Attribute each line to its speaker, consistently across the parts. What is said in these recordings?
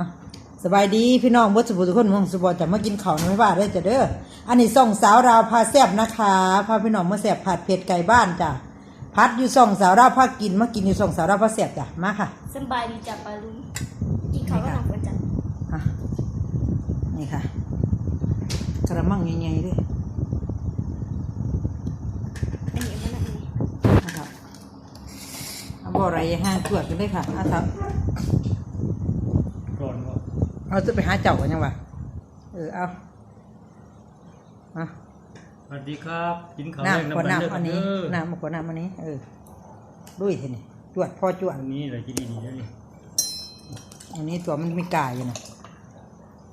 Speaker 1: อะสบายดีพี่น้องวัดสุบุทุกคนเมองสุบจะมากินข้าวไม่ว่าได้อจ้ะเด้ออันนี้ส่องสาวราวพาแซบนะคะพาพี่น้องมาแซบผัดเผ็ดไก่บ้านจ้ะพัดอยู่ส่องสาวราวพากินมากินอยู่ส่องสาวราวพาแซบจ้ะมาค่ะ
Speaker 2: สำบายดีจับปลาลุงกินข้าวก็หนักกว่าจับ
Speaker 1: อะนี่ค่ะกระมังใหญ่ๆด้วย
Speaker 2: อันนี้มันอะไร
Speaker 1: นะครับเอาบ่อไรห้างตรวจกันเลยค่ะเอาครับ
Speaker 3: ก่อนว่า
Speaker 1: เอาจะไปหาเจ้ากันยังวะเออเอาอะ
Speaker 3: สวัสดีครับกินข้าว
Speaker 1: น้ำ
Speaker 3: แรก
Speaker 1: ขวด
Speaker 3: น้ำมันเด้
Speaker 1: น้ำอันนี้
Speaker 3: เด้อ
Speaker 1: น้ำขวดน้ำอันนี้ เออดุยทีนี่จวดพอจวด
Speaker 3: อันนี้แหละที่ดีๆนะนี่
Speaker 1: อันนี้ตัวมันไม่กายอยู่นะ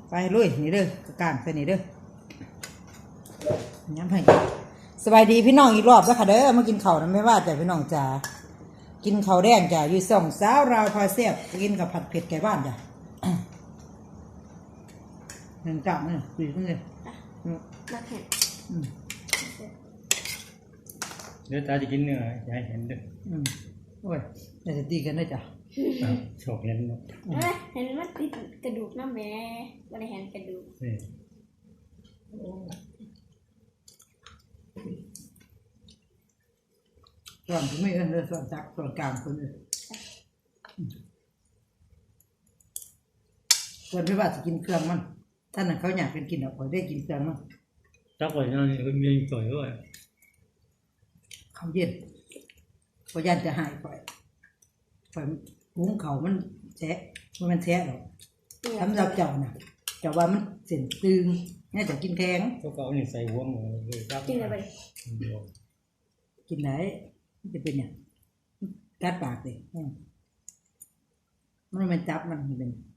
Speaker 1: ไปลุยนี่เด้อกระกางใส่นี่เด้อย้ำให้สบายดีพี่น้องอีกรอบแล้วค่ะเด้อมากินข้าวนะไม่ว่าแต่พี่น้องจ๋ากินข้าวแดงจ้ะอยู่ส่องสาวราวพาเสียบกินกับผัดเผ็ดไก่บ้านจ้ะ หนึ่งจับเนี่ยปีกนี่อืม
Speaker 2: นักเห็น
Speaker 1: อืม
Speaker 3: เดี๋ยวตาจะกินเนื้ออย่าให้เห็นเด้อ
Speaker 1: อืมโอ้ยแต่จะตีกันได้จ้ะ
Speaker 3: อ้าวโชคเห็นเนาะ
Speaker 2: เอ้ยเห็นมันติดกระดูกน้ำแม่ไม่ได้เห็นกระดูก
Speaker 3: นี่
Speaker 1: ส่วนที่ไม่เอินเลยส่วนจักส่วนกลางคนเลยอืมส่วนไม่ว่าจะกินเครื่องมัน ท่านนั้นเขาอยากเป็นกินเอาขอยได้กินเครื่องมัน
Speaker 3: จักไว้นั่นนี่ก็มีต่อยไว้
Speaker 1: เขาเย็นเพราะยันจะหายไปไปหุงเขามันแฉะมันมันแฉะหรอกสำหรับเจ้าน่ะเจ้าว่ามันเส้นตึงเนี่ยจะกินแข็ง
Speaker 3: เขาก็เอานี่ใส่หัวหมูเลยจับ
Speaker 2: กินอะไร
Speaker 3: เดียว
Speaker 1: กินไหนมันจะเป็นอย่างกัดปากเลยอืมมันเป็นจับมันเป็นจับมันกินอะไรเก่า
Speaker 2: ตักแป้งแล้วกิน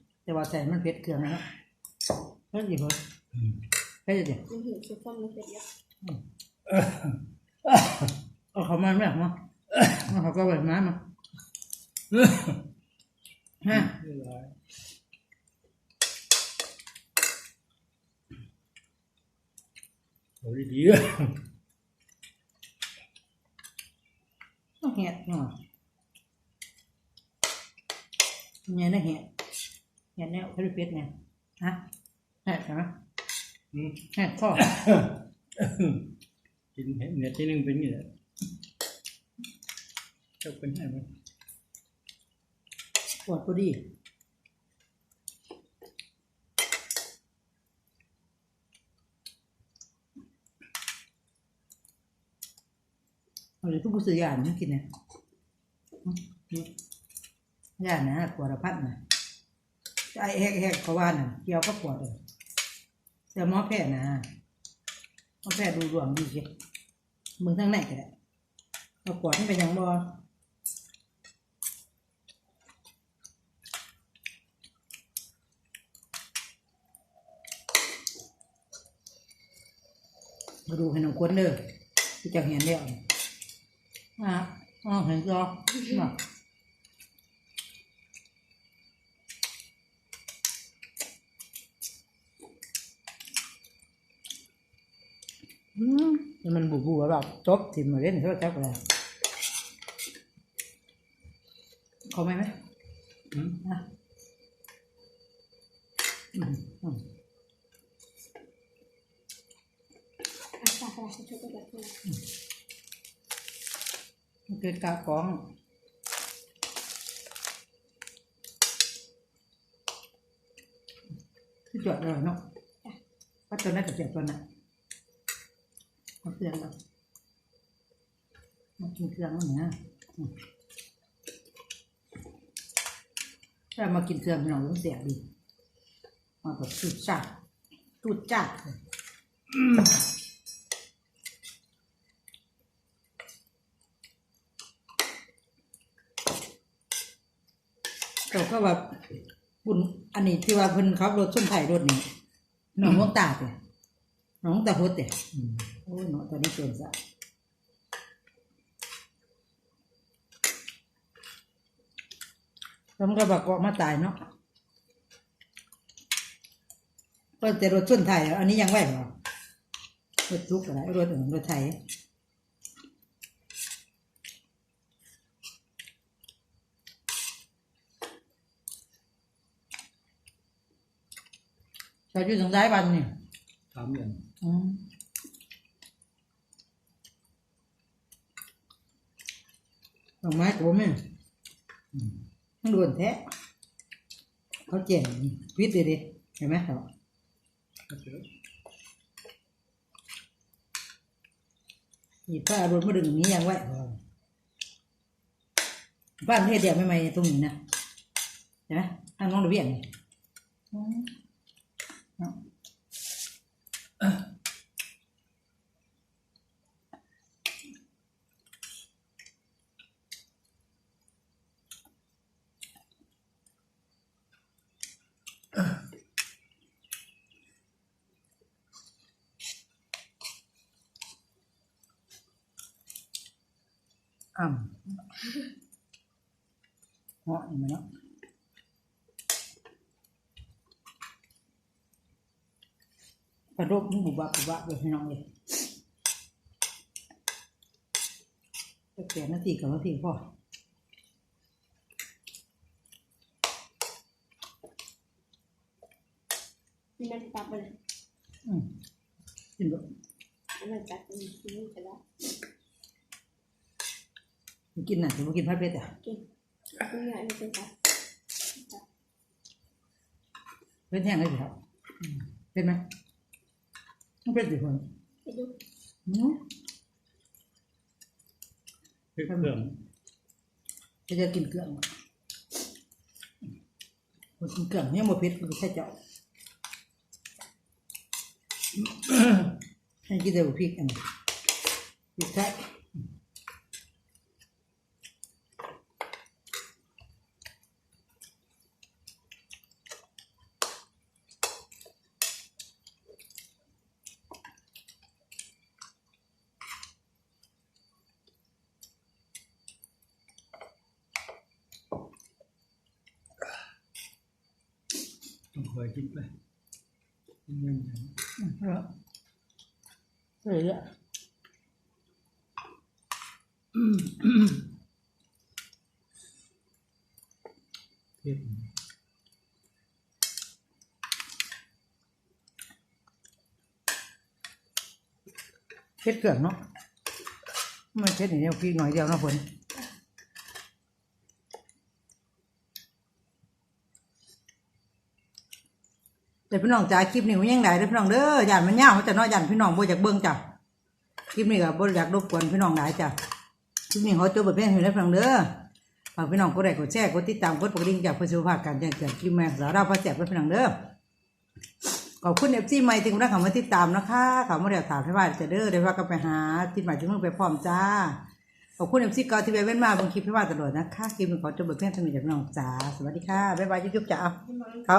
Speaker 2: ราเอ
Speaker 1: งให้เป็ดแกบานสุดยอดได้เสียจำไหมครับจำเนาะ
Speaker 2: กินอะไรก็จะก็
Speaker 1: มาเป็ดเดใส่พี่หน่อยเดียวนึงแต่ว่าใส่มันเป็ดเครื่องนะเนาะเฮ้ยดีเลย
Speaker 3: อืม
Speaker 1: เฮ้ยเดี๋ยว
Speaker 2: มันหิวสุดส้มมันเสร็จแล้ว
Speaker 1: เอาเขามาแม่มาเอาเขาก็แบบนั้นมาฮะ
Speaker 3: เรียบร้อยโอ้ยดีอะ
Speaker 1: ต้องเห็ดเนาะเนี่ยนะเห็ด เห็ดเนี่ยเขาเรียกเป็ดเนี่ยฮะเห็ดใช่ไหม
Speaker 3: อืม
Speaker 1: เห็ดข้อ
Speaker 3: กินเห็นเนี่ยที่หนึงเป็นอย่างนี้แหละเจ้าเป็นไงมั้ย
Speaker 1: ปวดพอดีเอาเลยทุกผู้ซื้อยาเนี่ยกินเนี่ยอืมยานะปวดระพัดนะ ไอ้แหกแหกเขาว่าน่ะเกี่ยวก็ปวดเลยแต่หมอแพทย์นะหมอแพทย์ดูดวงดีสิมึงทั้งไหนก็ได้เอาปวดมันเป็นยังบ่มาดูให้น้องคนเด้อที่จะเห็นแล้วอะอ๋อเห็นจอมา อืมนี่มันบูบูแบบจบถิ่มมาเล่นเท่าแจ๊กเลยเขาไหมไหม
Speaker 3: อืม
Speaker 1: อะอืมอืม
Speaker 2: อะตาตาช่วยกันแบบนี้
Speaker 1: มันเกิดกากองคือจอดเลยเนาะก็จนได้กับเจ็บตัวน่ะ เอาเครื่องเรามากินเครื่องแล้วเนี่ยอืมถ้ามากินเครื่องเราต้องเสียดีมาแบบตูดจัดตูดจัดเลยอืมเราก็แบบปุ่นอันนี้ที่ว่าเพิ่นขับรถชนไทยรถนี่น้องมวงตาเด้น้องตาพุดเด้
Speaker 3: อืม
Speaker 1: โอ้ยเนาะตอนนี้เกินซะแล้วมันก็บอกว่ามาตายเนาะก็แต่รถชนไทยอันนี้ยังไหวเหรอรถทุกข์อะไรรถอื่นรถไทยเราอยู่ตรงได้วันนี่
Speaker 3: สามเดือน
Speaker 1: อืม ดอกไม้กับผมเนี่ย
Speaker 3: อืม
Speaker 1: มันด่วนแท้เขาแจ่งพิษเลยดิเห็นไหมครับ
Speaker 3: ก็เห
Speaker 1: ยิบผ้ารถมาดึงอย่างนี้ยังไว้บ้านเทศเดียวไม่ไม่ตรงนี้นะเห็นไหมทางน้องระเบียง อ่ำเหาะนี่มันเนาะกระโดดบุบบับบุบบับเลยพี่น้องเลยจะเปลี่ยนนาทีกับนาทีพ่อ
Speaker 2: นี่มันปรับไปเลย
Speaker 1: อืมกินแบบ
Speaker 2: มันจัดเป็นชิ้นไปแล้ว
Speaker 1: กินน่ะถือว่ากินพัดเพชรอะ
Speaker 2: กินคุณยายไม่เป็นจัด
Speaker 1: เป็นแห้งเลยสิครับอืมเป็นไหมต้องเป็นสิคน
Speaker 2: ไปดู
Speaker 1: อืม
Speaker 3: พริกเครื่อง
Speaker 1: จะจะกินเกลืองคนกินเกลืองเนี่ยหมดเพชรคือแค่เจ้าให้กินแต่พริกอันนี้พริกไทย
Speaker 3: ต้องคอยกินไปกินเงินไป
Speaker 1: อืมแล้วเฮ้ยอะ
Speaker 3: เผ็ด
Speaker 1: เพชรเกลืองเนาะมันเพชรอย่างเดียวพริกหน่อยเดียวเนาะผล แต่พี่น้องจ๋าคลิปนี้มันยังไงเด้อพี่น้องเด้อหยันมันยาวมันจะนาะยันพี่น้องบ่อยากเบิ่งจ้ะคลิปนี้ก็บ่อยากรบกวนพี่น้องหลายจ้ะคลิปนี้เขอจบแบบเพียงเท่านี้เด้อพี่น้องเด้อฝากพี่น้องกดไลค์กดแชร์กดติดตามกดกระดิ่งจากเพื่อสุขภาพการแจ้งเตือนคลิปแม่สาระพระแจกพี่น้องเด้อขอบคุณเอฟซีใหม่ที่คุณได้เข้ามาติดตามนะคะเขามาเดี๋ยวถามให้ว่าจะเด้อได้ว่ากันไปหาที่หมายถึงมึงไปพร้อมจ้าขอบคุณเอฟซีก่าที่ไปเว้นมาบางคลิปให้ว่าตลอดนะคะคลิปนี้ขอจบแบบเพียงเท่านี้จ้ะพี่น้องจ๋าสวัสดีค่ะบ๊ายบายยุบๆจ้าเอาเขา